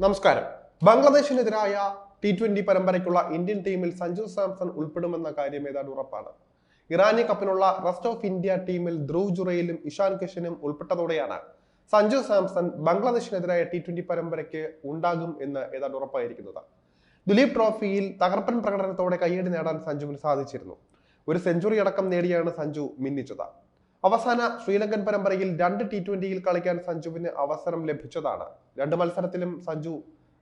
നമസ്കാരം. ബംഗ്ലാദേശിനെതിരായ T twenty പരമ്പരയ്ക്കുള്ള ഇന്ത്യൻ ടീമിൽ സഞ്ജു സാംസൺ ഉൾപ്പെടുമെന്ന കാര്യം ഏതാണ്ട് ഉറപ്പാണ്. ഇറാനി കപ്പിനുള്ള റെസ്റ്റ് ഓഫ് ഇന്ത്യ ടീമിൽ ധ്രുവ് ജുറയിലും ഇഷാൻ കിഷനും ഉൾപ്പെട്ടതോടെയാണ് സഞ്ജു സാംസൺ ബംഗ്ലാദേശിനെതിരായ ടി ട്വന്റി പരമ്പരയ്ക്ക് ഉണ്ടാകും എന്ന് ഏതാണ്ട് ഉറപ്പായിരിക്കുന്നത്. ദുലീപ് ട്രോഫിയിൽ തകർപ്പൻ പ്രകടനത്തോടെ കയ്യടി നേടാൻ സഞ്ജുവിന് സാധിച്ചിരുന്നു. ഒരു സെഞ്ചുറി അടക്കം നേടിയാണ് സഞ്ജു മിന്നിച്ചത്. അവസാന ശ്രീലങ്കൻ പരമ്പരയിൽ രണ്ട് ടി ട്വന്റിയിൽ കളിക്കാൻ സഞ്ജുവിന് അവസരം ലഭിച്ചതാണ്. രണ്ട് മത്സരത്തിലും സഞ്ജു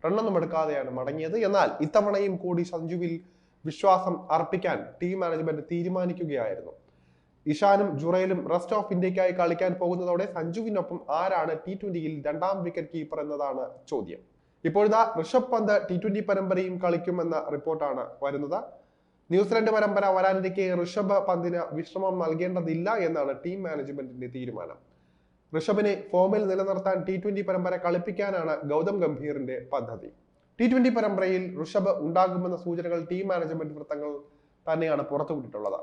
റണ്ണൊന്നും എടുക്കാതെയാണ് മടങ്ങിയത്. എന്നാൽ ഇത്തവണയും കൂടി സഞ്ജുവിൽ വിശ്വാസം അർപ്പിക്കാൻ ടീം മാനേജ്മെന്റ് തീരുമാനിക്കുകയായിരുന്നു. ഇഷാനും ജുറയിലും റെസ്റ്റ് ഓഫ് ഇന്ത്യക്കായി കളിക്കാൻ പോകുന്നതോടെ സഞ്ജുവിനൊപ്പം ആരാണ് ടി ട്വന്റിയിൽ രണ്ടാം വിക്കറ്റ് കീപ്പർ എന്നതാണ് ചോദ്യം. ഇപ്പോഴിതാ ഋഷഭ് പന്ത് ടി ട്വന്റി പരമ്പരയും കളിക്കുമെന്ന റിപ്പോർട്ടാണ് വരുന്നത്. ന്യൂസിലൻഡ് പരമ്പര വരാനിരിക്കെ ഋഷഭ് പന്തിന് വിശ്രമം നൽകേണ്ടതില്ല എന്നാണ് ടീം മാനേജ്മെന്റിന്റെ തീരുമാനം. ഋഷഭിനെ ഫോമിൽ നിലനിർത്താൻ ടി ട്വന്റി പരമ്പര കളിപ്പിക്കാനാണ് ഗൗതം ഗംഭീറിന്റെ പദ്ധതി. ടി ട്വന്റി പരമ്പരയിൽ ഋഷഭ് ഉണ്ടാകുമെന്ന സൂചനകൾ ടീം മാനേജ്മെന്റ് വൃത്തങ്ങൾ തന്നെയാണ് പുറത്തുവിട്ടിട്ടുള്ളത്.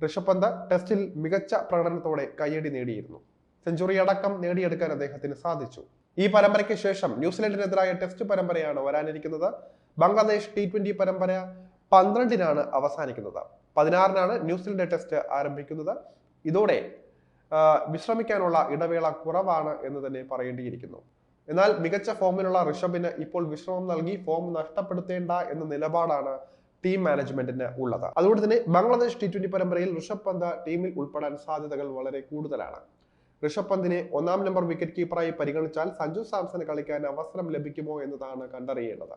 ഋഷഭ് പന്ത് ടെസ്റ്റിൽ മികച്ച പ്രകടനത്തോടെ കയ്യടി നേടിയിരുന്നു. സെഞ്ചുറി അടക്കം നേടിയെടുക്കാൻ അദ്ദേഹത്തിന് സാധിച്ചു. ഈ പരമ്പരയ്ക്ക് ശേഷം ന്യൂസിലൻഡിനെതിരായ ടെസ്റ്റ് പരമ്പരയാണ് വരാനിരിക്കുന്നത്. ബംഗ്ലാദേശ് ടി ട്വന്റി പരമ്പര പന്ത്രണ്ടിനാണ് അവസാനിക്കുന്നത്. പതിനാറിനാണ് ന്യൂസിലൻഡ് ടെസ്റ്റ് ആരംഭിക്കുന്നത്. ഇതോടെ വിശ്രമിക്കാനുള്ള ഇടവേള കുറവാണ് എന്ന് തന്നെ പറയേണ്ടിയിരിക്കുന്നു. എന്നാൽ മികച്ച ഫോമിലുള്ള ഋഷഭിന് ഇപ്പോൾ വിശ്രമം നൽകി ഫോം നഷ്ടപ്പെടുത്തേണ്ട എന്ന നിലപാടാണ് ടീം മാനേജ്മെന്റിന് ഉള്ളത്. അതുകൊണ്ട് തന്നെ ബംഗ്ലാദേശ് ടി ട്വന്റി പരമ്പരയിൽ ഋഷഭ് പന്ത് ടീമിൽ ഉൾപ്പെടാൻ സാധ്യതകൾ വളരെ കൂടുതലാണ്. ഋഷഭ് പന്തിനെ ഒന്നാം നമ്പർ വിക്കറ്റ് കീപ്പറായി പരിഗണിച്ചാൽ സഞ്ജു സാംസന് കളിക്കാൻ അവസരം ലഭിക്കുമോ എന്നതാണ് കണ്ടറിയേണ്ടത്.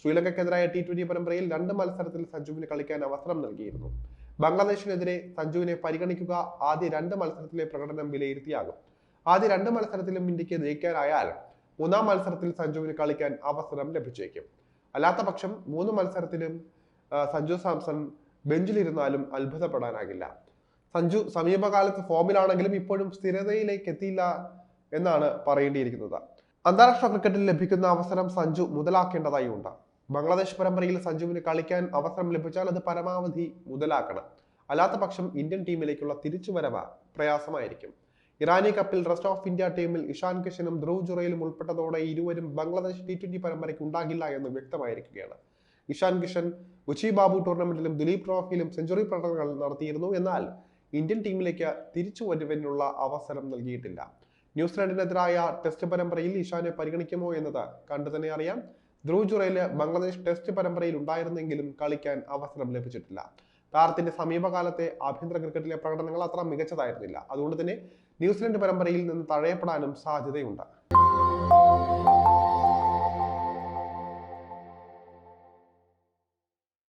ശ്രീലങ്കയ്ക്കെതിരായ ടി ട്വന്റി പരമ്പരയിൽ രണ്ട് മത്സരത്തിൽ സഞ്ജുവിന് കളിക്കാൻ അവസരം നൽകിയിരുന്നു. ബംഗ്ലാദേശിനെതിരെ സഞ്ജുവിനെ പരിഗണിക്കുക ആദ്യ രണ്ട് മത്സരത്തിലെ പ്രകടനം വിലയിരുത്തിയാകും. ആദ്യ രണ്ട് മത്സരത്തിലും ഇന്ത്യയ്ക്ക് ജയിക്കാനായാൽ മൂന്നാം മത്സരത്തിൽ സഞ്ജുവിന് കളിക്കാൻ അവസരം ലഭിച്ചേക്കും. അല്ലാത്ത പക്ഷം മൂന്ന് മത്സരത്തിലും സഞ്ജു സാംസൺ ബെഞ്ചിലിരുന്നാലും അത്ഭുതപ്പെടാനാകില്ല. സഞ്ജു സമീപകാലത്ത് ഫോമിലാണെങ്കിലും ഇപ്പോഴും സ്ഥിരതയിലേക്ക് എത്തിയില്ല എന്നാണ് പറയേണ്ടിയിരിക്കുന്നത്. അന്താരാഷ്ട്ര ക്രിക്കറ്റിൽ ലഭിക്കുന്ന അവസരം സഞ്ജു മുതലാക്കേണ്ടതായി ഉണ്ട് ബംഗ്ലാദേശ് പരമ്പരയിൽ സഞ്ജുവിന് കളിക്കാൻ അവസരം ലഭിച്ചാൽ അത് പരമാവധി മുതലാക്കണം. അല്ലാത്ത പക്ഷം ഇന്ത്യൻ ടീമിലേക്കുള്ള തിരിച്ചുവരവ് പ്രയാസമായിരിക്കും. ഇറാനി കപ്പിൽ റെസ്റ്റ് ഓഫ് ഇന്ത്യ ടീമിൽ ഇഷാൻ കിഷനും ധ്രുവ് ജുറയിലും ഉൾപ്പെട്ടതോടെ ഇരുവരും ബംഗ്ലാദേശ് ടി ട്വന്റി പരമ്പരയ്ക്ക് ഉണ്ടാകില്ല എന്ന് വ്യക്തമായിരിക്കുകയാണ്. ഇഷാൻ കിഷൻ ഉച്ചി ബാബു ടൂർണമെന്റിലും ദിലീപ് ട്രോഫിയിലും സെഞ്ചുറി പ്രകടനങ്ങൾ നടത്തിയിരുന്നു. എന്നാൽ ഇന്ത്യൻ ടീമിലേക്ക് തിരിച്ചു വരുവാനുള്ള അവസരം നൽകിയിട്ടില്ല. ന്യൂസിലാൻഡിനെതിരായ ടെസ്റ്റ് പരമ്പരയിൽ ഇഷാനെ പരിഗണിക്കുമോ എന്നത് കണ്ടു തന്നെ അറിയാം. ധ്രുവ് ബംഗ്ലാദേശ് ടെസ്റ്റ് പരമ്പരയിൽ ഉണ്ടായിരുന്നെങ്കിലും കളിക്കാൻ അവസരം ലഭിച്ചിട്ടില്ല. താരത്തിന്റെ സമീപകാലത്തെ ആഭ്യന്തര ക്രിക്കറ്റിലെ പ്രകടനങ്ങൾ അത്ര മികച്ചതായിരുന്നില്ല. അതുകൊണ്ട് തന്നെ ന്യൂസിലൻഡ് പരമ്പരയിൽ നിന്ന് തഴയപ്പെടാനും സാധ്യതയുണ്ട്.